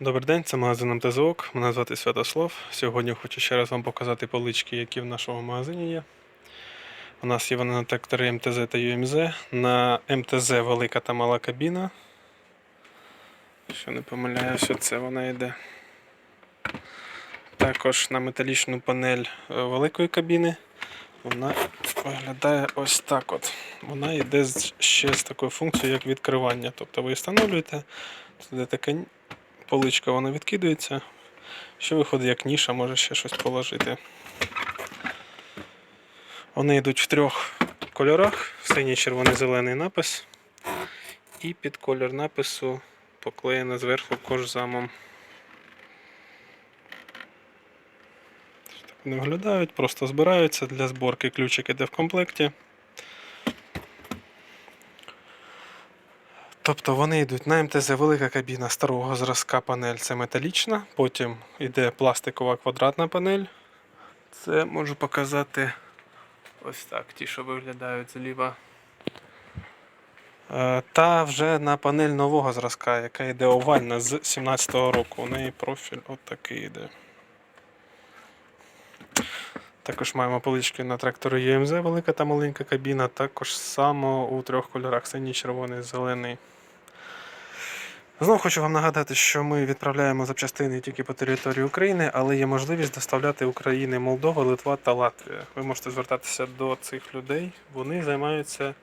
Добрий день, це магазин МТЗОК. Мене звати Святослав. Сьогодні хочу ще раз вам показати полички, які в нашому магазині є. У нас є вони на трактори МТЗ та ЮМЗ. На МТЗ велика та мала кабіна. Що не помиляюся, це вона йде. Також на металічну панель е, великої кабіни. Вона виглядає ось так от. Вона йде ще з такою функцією, як відкривання. Тобто ви встановлюєте, туди таке поличка вона відкидується. Що виходить як ніша, може ще щось положити. Вони йдуть в трьох кольорах: синій, червоний, зелений напис. І під колір напису поклеєно зверху кожзамом. Вони виглядають, просто збираються для зборки. Ключик іде в комплекті. Тобто вони йдуть на МТЗ велика кабіна старого зразка панель це металічна, потім йде пластикова квадратна панель. Це можу показати ось так, ті, що виглядають зліва. Е, Та вже на панель нового зразка, яка йде овальна з 17-го року. У неї профіль отакий йде. Також маємо полички на трактори ЮМЗ, велика та маленька кабіна, також само у трьох кольорах: синій, червоний, зелений. Знову хочу вам нагадати, що ми відправляємо запчастини тільки по території України, але є можливість доставляти України Молдова, Литва та Латвія. Ви можете звертатися до цих людей. Вони займаються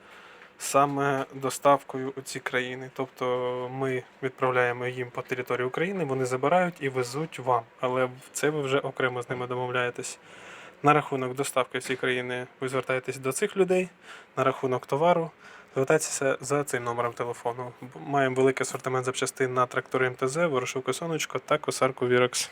саме доставкою у ці країни. Тобто ми відправляємо їм по території України, вони забирають і везуть вам. Але це ви вже окремо з ними домовляєтесь. На рахунок доставки всієї країни ви звертаєтесь до цих людей, на рахунок товару. Звертайтеся за цим номером телефону. Маємо великий асортимент запчастин на трактори МТЗ, ворошилку сонечко та косарку Вірекс.